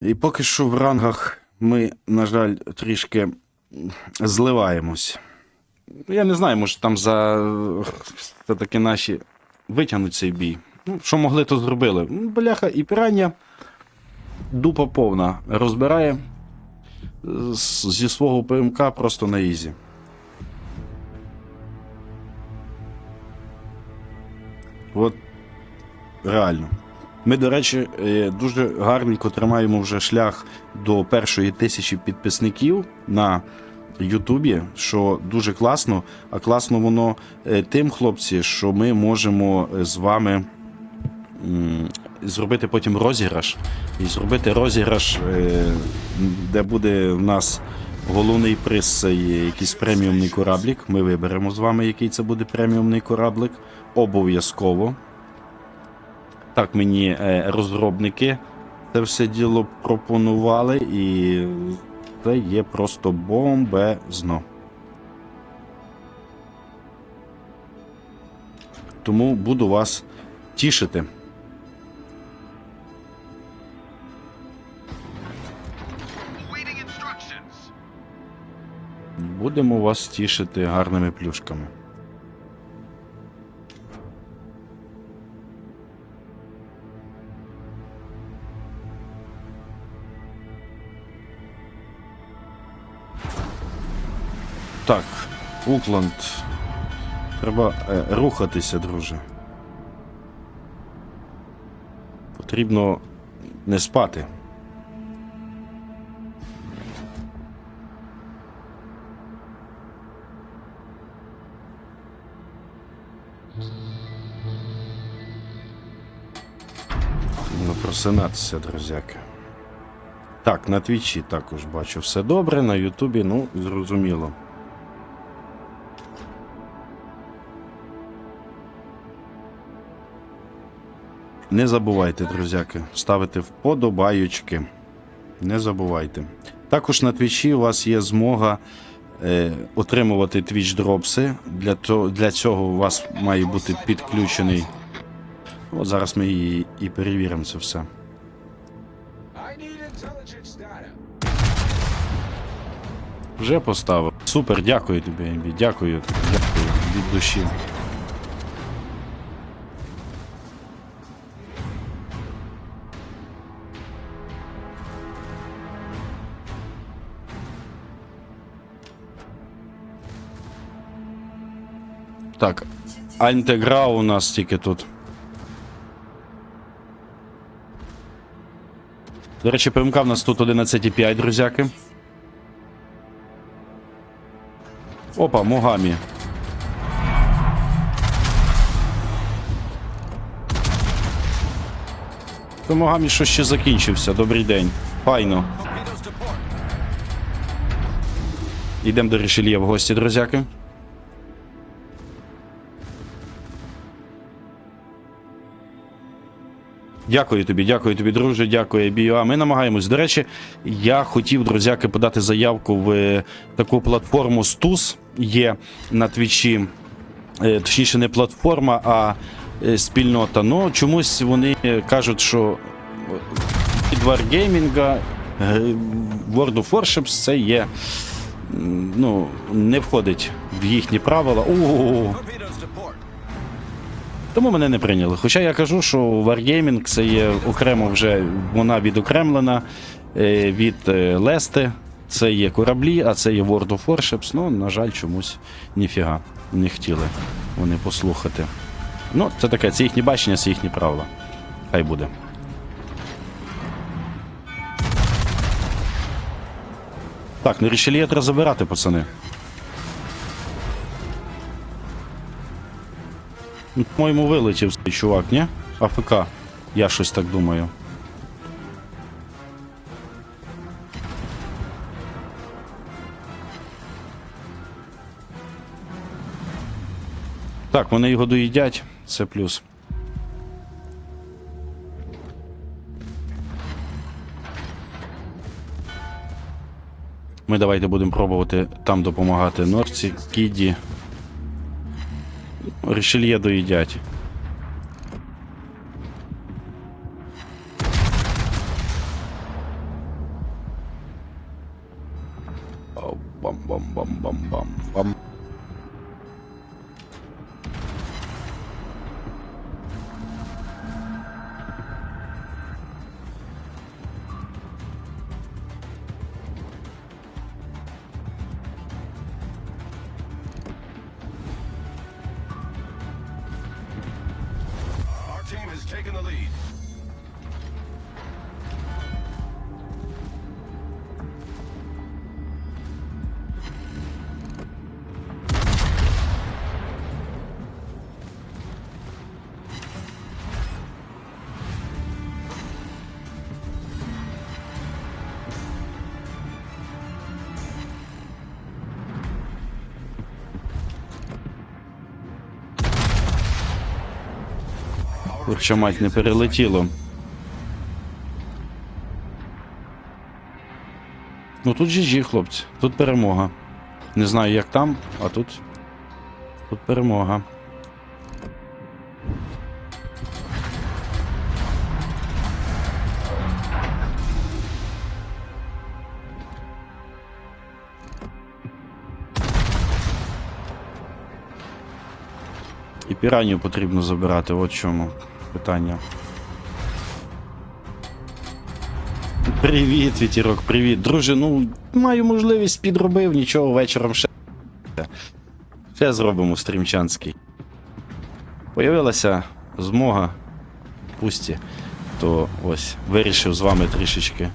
І поки що в рангах ми, на жаль, трішки зливаємось. Я не знаю, може там за все-таки наші витягнуть цей бій. Ну, що могли, то зробили. Ну, Бляха, і пірання дупа повна. Розбирає зі свого ПМК просто на ізі. От реально. Ми, до речі, е, дуже гарненько тримаємо вже шлях до першої тисячі підписників на Ютубі, що дуже класно. А класно воно е, тим, хлопці, що ми можемо е, з вами зробити потім розіграш. І зробити розіграш, де буде в нас головний приз якийсь преміумний кораблік. Ми виберемо з вами, який це буде преміумний кораблик. Обов'язково. Так мені е, розробники це все діло пропонували, і це є просто бомбезно. Тому буду вас тішити. Будемо вас тішити гарними плюшками. Укланд. Треба е, рухатися, друже. Потрібно не спати. Ну, просинатися, друзяки. Так, на твічі також бачу все добре, на Ютубі, ну, зрозуміло. Не забувайте, друзяки, ставити вподобаючки. Не забувайте. Також на твічі у вас є змога е, отримувати твіч дропси. Для, для цього у вас має бути підключений. От зараз ми і, і перевіримо це все. Вже поставив. Супер, дякую тобі, Ембі. Дякую. Дякую від душі. Так, антигра у нас тільки тут. До речі, ПМК в нас тут 11,5, друзяки. Опа, Могамі. То Могамі що ще закінчився. Добрий день. Файно. Йдемо до Рішельє в гості, друзяки. Дякую тобі, дякую тобі, друже, дякую, Біо. Ми намагаємось. До речі, я хотів, друзяки, подати заявку в е, таку платформу Стус є на твічі. Е, Точніше, не платформа, а е, спільнота. Ну, чомусь вони кажуть, що від Wargaming World of Warships це є ну, не входить в їхні правила. О, Torpedoes to port. Тому мене не прийняли. Хоча я кажу, що Wargaming це є окремо вже вона відокремлена е, від Лести. Це є кораблі, а це є World of Warships. Ну, на жаль, чомусь ніфіга не хотіли вони послухати. Ну, це таке, це їхні бачення, це їхні правила. Хай буде. Так, ну рішельє треба забирати, пацани. По-моєму, вилетів цей чувак, ні? АФК. Я щось так думаю. Так, вони його доїдять, це плюс. Ми давайте будемо пробувати там допомагати Норці, Кіді. Рішельє доїдять. Бам-бам-бам-бам-бам-бам. Курча мать не перелетіло. Ну тут GG, хлопці. Тут перемога. Не знаю, як там, а тут. Тут перемога. І піранію потрібно забирати, от чому питання. Привіт, вітірок, привіт. Друже, ну маю можливість підробив, нічого вечором ще. Ще зробимо стрімчанський. Появилася змога пусті, то ось вирішив з вами трішечки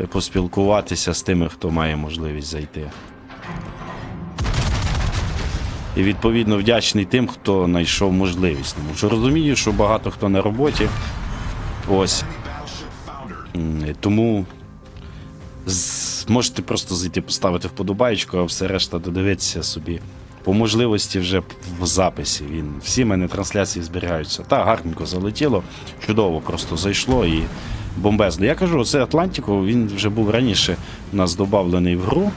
е, поспілкуватися з тими, хто має можливість зайти. І відповідно вдячний тим, хто знайшов можливість. Тому що розумію, що багато хто на роботі. Ось. Тому можете просто зайти поставити вподобайку, а все решта додивитися собі. По можливості вже в записі. Він, всі мене трансляції зберігаються. Та гарненько залетіло, чудово просто зайшло і бомбезно. Я кажу, це Атлантико, він вже був раніше у нас додавлений в гру.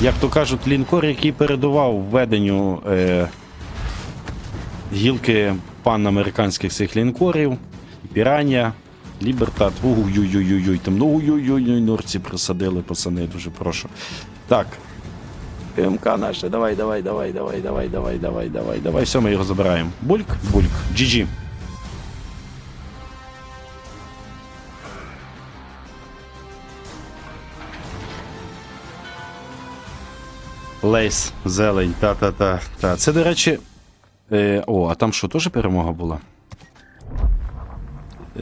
Як то кажуть, лінкор, який передував введенню е, гілки панамериканських цих лінкорів, Пірання, Лібертат, ой-ой-ой-ой, там, ну ой-ой-ой, норці присадили, пацани, дуже прошу. Так. МК наше, давай, давай, давай, давай, давай, давай, давай, давай, давай. Все, ми його забираємо. Бульк, бульк, GG. Лейс, зелень, та-та-та. та. Це, до речі. Е, о, а там що, теж перемога була?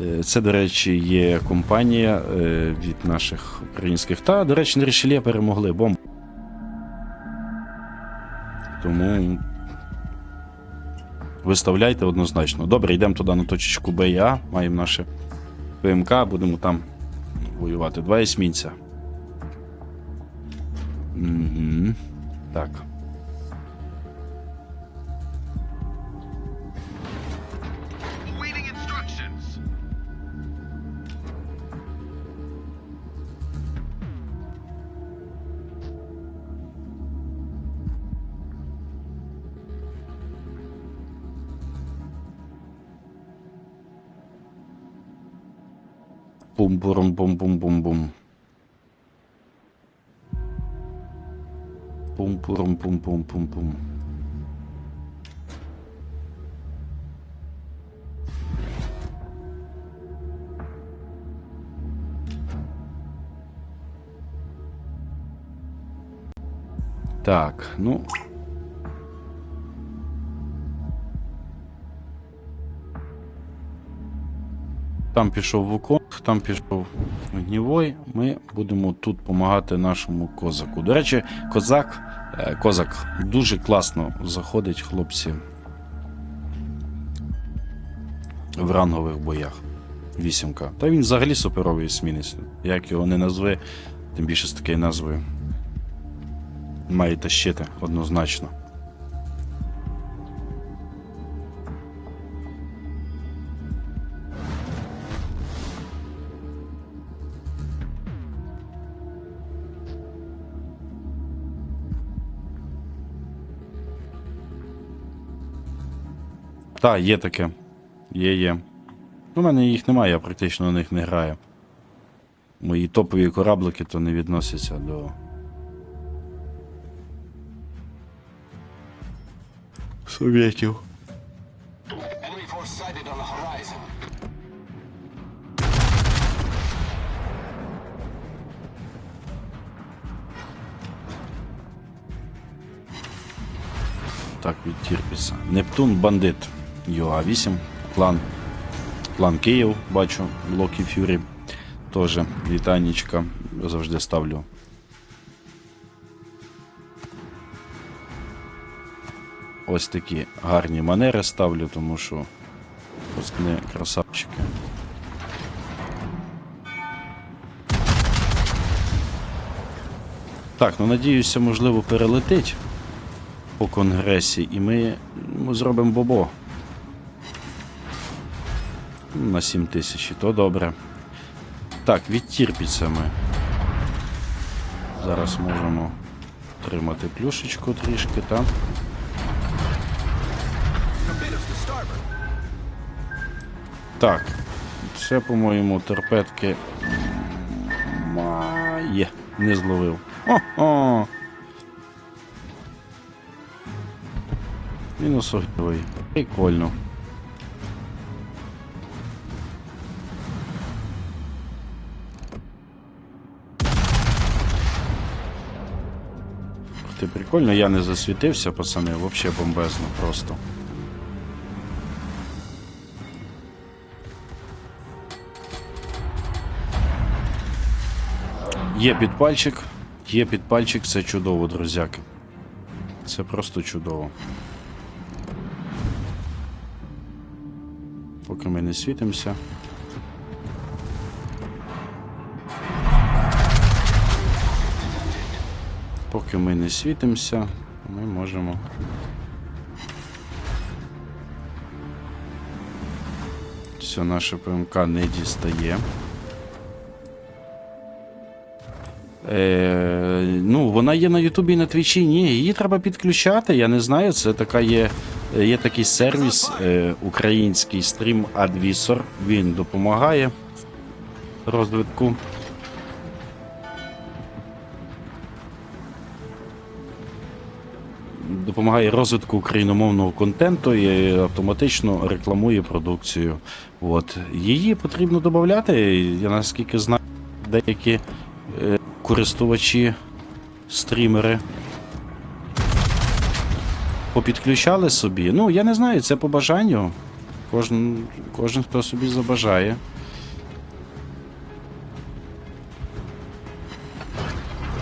Е, Це, до речі, є компанія е, від наших українських. Та, до речі, на Рішелє перемогли бомб. Тому виставляйте однозначно. Добре, йдемо туди на точечку Б і А. Маємо наше ПМК, будемо там воювати. Два есмінця. Угу. так. Бум-бурум-бум-бум-бум-бум. Бум Так, ну. Там пішов Вуконг, там пішов Гнівой. Ми будемо тут допомагати нашому козаку. До речі, козак, е, козак дуже класно заходить, хлопці. В рангових боях. Вісімка. Та він взагалі суперовий есмінець. Як його не назви, тим більше з такою назвою. Має тащити однозначно. Так, є таке. Є, є. У мене їх немає, я практично на них не граю. Мої топові кораблики то не відносяться до. Совєтів. Так, від Тірпіса. Нептун бандит. Юа 8. Клан. Клан Київ, бачу, Локі Фюрі. Теж вітанічка. Завжди ставлю. Ось такі гарні манери ставлю, тому що пускни красавчики. Так, ну надіюся, можливо, перелетить по конгресі, і ми йому зробимо бобо. На 7 тисяч, то добре. Так, відтірпіться ми. Зараз можемо отримати плюшечку трішки, так? Так, це, по-моєму, торпедки. Має. Не зловив. О-о! Мінус огневий. Прикольно. Ти прикольно, я не засвітився, пацани, взагалі бомбезно просто. Є підпальчик, є підпальчик, це чудово, друзяки. Це просто чудово. Поки ми не світимося. Поки ми не світимося, ми можемо. Все, наша ПМК не дістає. Е, ну, вона є на Ютубі і на Твічі. Ні, її треба підключати. Я не знаю. Це така є, є такий сервіс е, український стрім Advisor. Він допомагає розвитку. Допомагає розвитку україномовного контенту і автоматично рекламує продукцію. От. Її потрібно додати. Я наскільки знаю, деякі е, користувачі, стрімери попідключали собі. Ну, я не знаю, це по бажанню. Кожен, кожен хто собі забажає.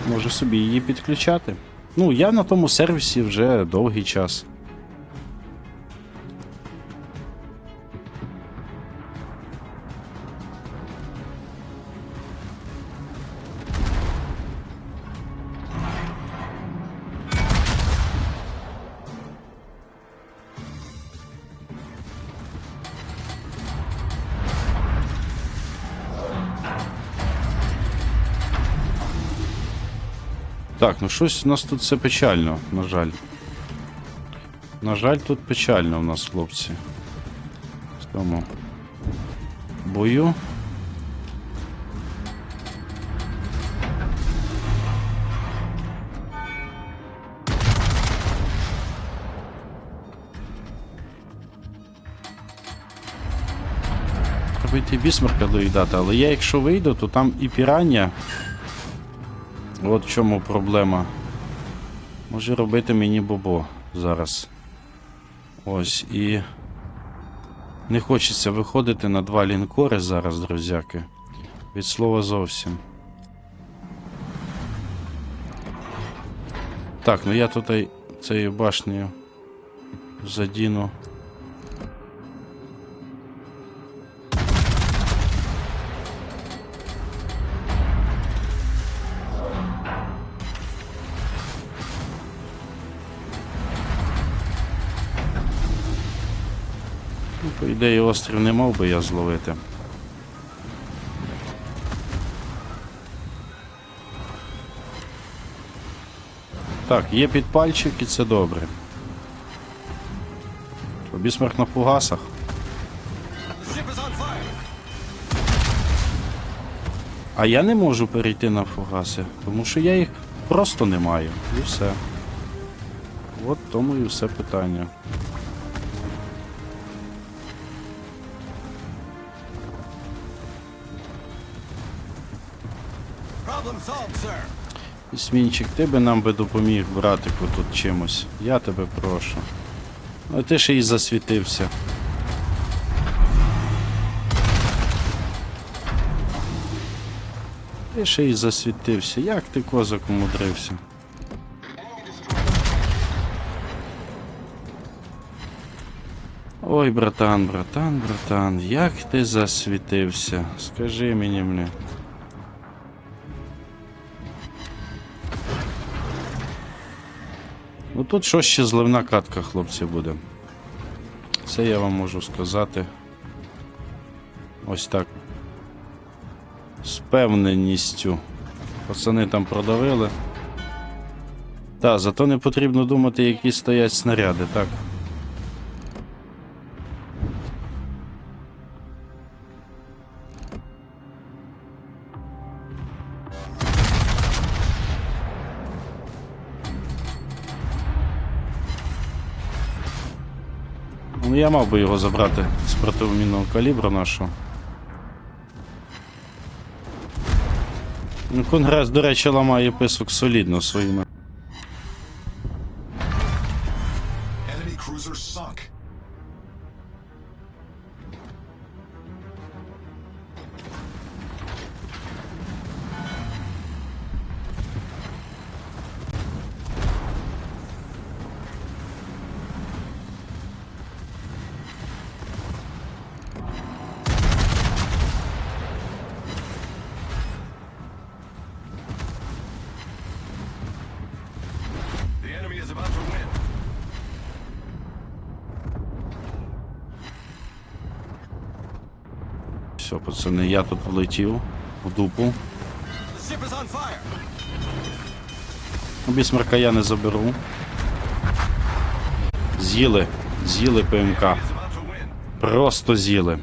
Може собі її підключати. Ну, я на тому сервісі вже довгий час. Так, ну щось у нас тут все печально, на жаль. На жаль, тут печально у нас, хлопці. В тому бою. Треба йти бісмарка доїдати, але я якщо вийду, то там і пірання. От в чому проблема. Може робити мені бобо зараз. Ось і. Не хочеться виходити на два лінкори зараз, друзяки. Від слова зовсім. Так, ну я тут цією башнею задіну. Ідеї, острів не мав би я зловити. Так, є підпальчик і це добре. Бісмарк на фугасах. А я не можу перейти на фугаси, тому що я їх просто не маю. І все. От тому і все питання. Ісмінчик, ти би нам би допоміг, братику, тут чимось. Я тебе прошу. А ти ще й засвітився. Ти ще й засвітився. Як ти козак умудрився? Ой, братан, братан, братан, як ти засвітився? Скажи мені, мені. Ну тут що ще зливна катка, хлопці, буде. Це я вам можу сказати. Ось так. З певненістю. Пацани там продавили. Та, зато не потрібно думати, які стоять снаряди, так. Ну я мав би його забрати з противомінного калібру нашого. Ну, Конгрес, до речі, ламає писок солідно своїми. Все, пацани, я тут влетів в дупу. Бісмарка я не заберу. З'їли, з'їли ПМК. Просто з'їли.